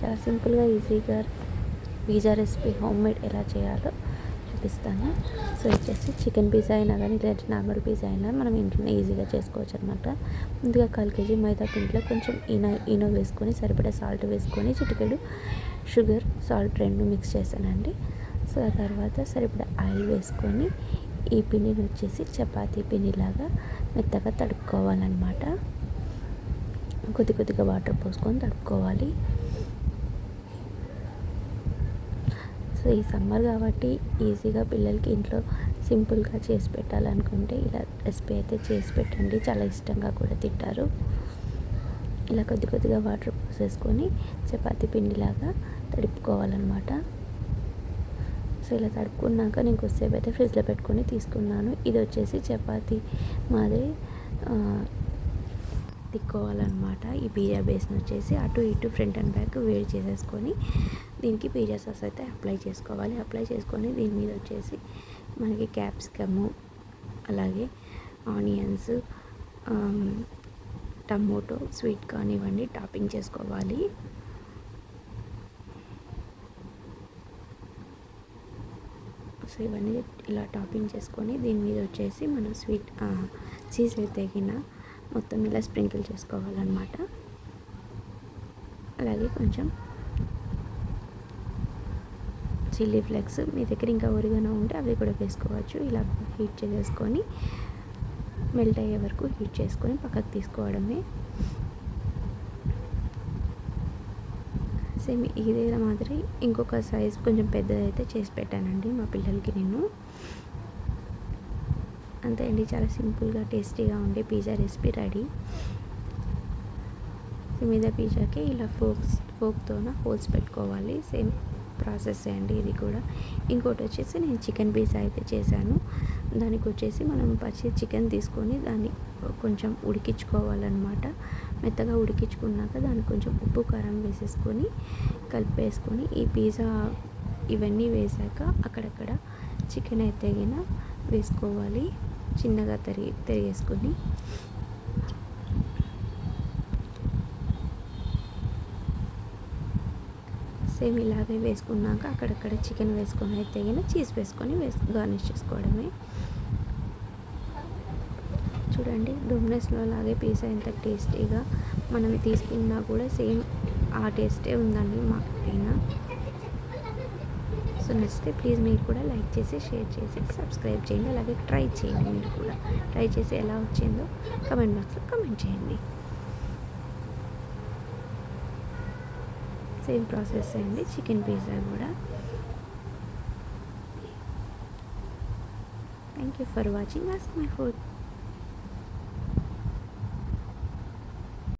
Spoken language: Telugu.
చాలా సింపుల్గా ఈజీగా పిజ్జా రెసిపీ హోమ్ మేడ్ ఎలా చేయాలో చూపిస్తాను. సో వచ్చేసి చికెన్ పిజ్జా అయినా కానీ లేదంటే నార్మల్ పిజ్జా అయినా మనం ఇంట్లోనే ఈజీగా చేసుకోవచ్చు అనమాట ముందుగా కాల్ కేజీ మైదా పిండిలో కొంచెం ఈనో ఈనో వేసుకొని సరిపడా సాల్ట్ వేసుకొని చిటికెడు షుగర్ సాల్ట్ రెండు మిక్స్ చేశానండి. సో ఆ తర్వాత సరిపడా ఆయిల్ వేసుకొని ఈ పిండిని వచ్చేసి చపాతీ పిండిలాగా మెత్తగా తడుపుకోవాలన్నమాట. కొద్ది కొద్దిగా వాటర్ పోసుకొని తడుపుకోవాలి. సో ఈ సమ్మర్ కాబట్టి ఈజీగా పిల్లలకి ఇంట్లో సింపుల్గా చేసి పెట్టాలనుకుంటే ఇలా రెసిపీ అయితే చేసి పెట్టండి. చాలా ఇష్టంగా కూడా తింటారు. ఇలా కొద్ది కొద్దిగా వాటర్ పోసేసుకొని చపాతి పిండిలాగా తడుపుకోవాలన్నమాట. సో ఇలా తడుపుకున్నాక నేను కొద్దిసేపు అయితే ఫ్రిడ్జ్లో పెట్టుకొని తీసుకున్నాను. ఇది వచ్చేసి చపాతి మాదిరి తిక్కోవాలన్నమాట ఈ పిజ్జా బేస్ని వచ్చేసి అటు ఇటు ఫ్రంట్ అండ్ బ్యాక్ వేడి చేసేసుకొని దీనికి పిజ్జా సాస్ అయితే అప్లై చేసుకోవాలి. అప్లై చేసుకొని దీని మీద వచ్చేసి మనకి క్యాప్సికము అలాగే ఆనియన్స్ టమోటో స్వీట్ కానివ్వండి ఇవన్నీ టాపింగ్ చేసుకోవాలి. సో ఇవన్నీ ఇలా టాపింగ్ చేసుకొని దీని మీద వచ్చేసి మనం స్వీట్ చీజ్ అయితే తగిన మొత్తం ఇలా స్ప్రింకిల్ చేసుకోవాలన్నమాట. అలాగే కొంచెం చిల్లీ ఫ్లెక్స్ మీ దగ్గర ఇంకా ఒరిగానో ఉంటే అవి కూడా వేసుకోవచ్చు. ఇలా హీట్ చేసేసుకొని మెల్ట్ అయ్యే వరకు హీట్ చేసుకొని పక్కకు తీసుకోవడమే. సేమ్ ఇదే మాదిరి ఇంకొక సైజ్ కొంచెం పెద్దదైతే చేసి పెట్టానండి మా పిల్లలకి నేను. అంతే అండి చాలా సింపుల్గా టేస్టీగా ఉండే పిజ్జా రెసిపీ రెడీ. మీద పిజ్జాకి ఇలా ఫోక్స్ ఫోక్తోన హోల్స్ పెట్టుకోవాలి. సేమ్ ప్రాసెస్ అండి ఇది కూడా. ఇంకోటి వచ్చేసి నేను చికెన్ పిజ్జా అయితే చేశాను. దానికి వచ్చేసి మనం పచ్చి చికెన్ తీసుకొని దాన్ని కొంచెం ఉడికించుకోవాలన్నమాట. మెత్తగా ఉడికించుకున్నాక దాన్ని కొంచెం ఉప్పు కారం వేసేసుకొని కలిపేసుకొని ఈ పిజ్జా ఇవన్నీ వేసాక అక్కడక్కడ చికెన్ అయితే వేసుకోవాలి. చిన్నగా తరిగి తరిగేసుకొని. సేమ్ ఇలాగే వేసుకున్నాక అక్కడక్కడ చికెన్ వేసుకొని అయితే చీజ్ వేసుకొని వేసు గార్నిష్ చేసుకోవడమే. చూడండి డొమినోస్లో లాగే పిజ్జా ఎంత టేస్టీగా మనం తీసుకున్నా కూడా సేమ్ ఆ టేస్టే ఉందండి మాకు అయినా సో నచ్చితే ప్లీజ్ మీరు కూడా లైక్ చేసి షేర్ చేసి సబ్స్క్రైబ్ చేయండి. అలాగే ట్రై చేయండి మీరు కూడా. ట్రై చేసి ఎలా వచ్చిందో కమెంట్ బాక్స్లో కమెంట్ చేయండి. సేమ్ ప్రాసెస్ అండి. చికెన్ పిజ్జా కూడా. Thank you for watching ask my food